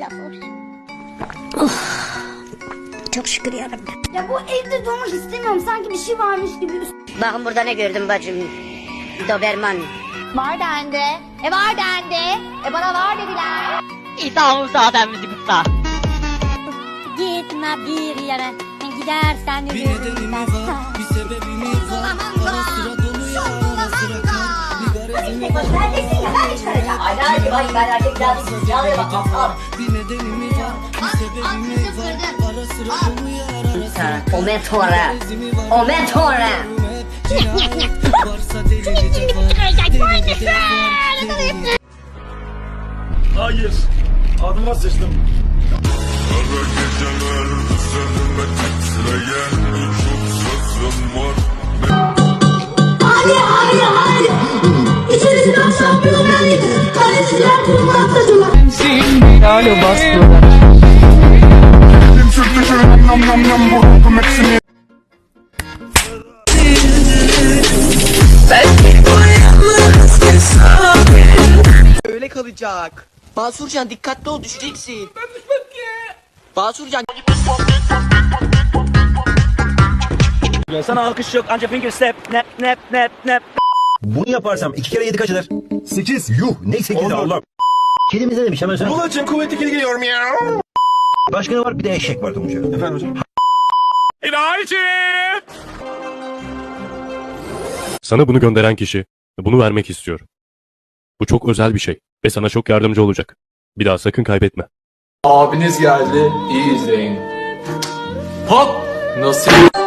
laf olsun. Çok şükür yarabbim. Ya bu evde durmak istemiyorum. Sanki bir şey varmış gibi. Bakın burada ne gördüm bacım. Doberman. Var dendi. E var dendi. E bana var dediler. İsa Musa efendimizi kutsa. Gitme bir yere. Gidersen Bir nedeni mi var, bir sebebi mi var? Ara sıra doluyor, ara sıra kar. Bir garezi mi var? Bir nedeni mi O metora. O metora. Hayır. Adıma sıçtım. Kara geceler üzerime titreyen çok sözüm var Hadi hadi hadi. İçerisinden şampiyonlar ligi. Kaleciler kurmaktadılar. Öyle kalacak. Basurcan dikkatli ol düşeceksin. Ben düşmem ki. Basurcan Sana alkış yok anca finger step. Nep nep nep nep. Bunu yaparsam iki kere yedi kaç eder? Sekiz. Yuh. Ne sekizi Allah. Kedimiz ne demiş hemen söyle. Bulacığım kuvvetli kedi geliyorum ya. Başka ne var? Bir de eşek var Tonguç. Efendim hocam. İlahi. Sana bunu gönderen kişi bunu vermek istiyor. Bu çok özel bir şey ve sana çok yardımcı olacak. Bir daha sakın kaybetme. Abiniz geldi, iyi izleyin. Hop! Nasıl?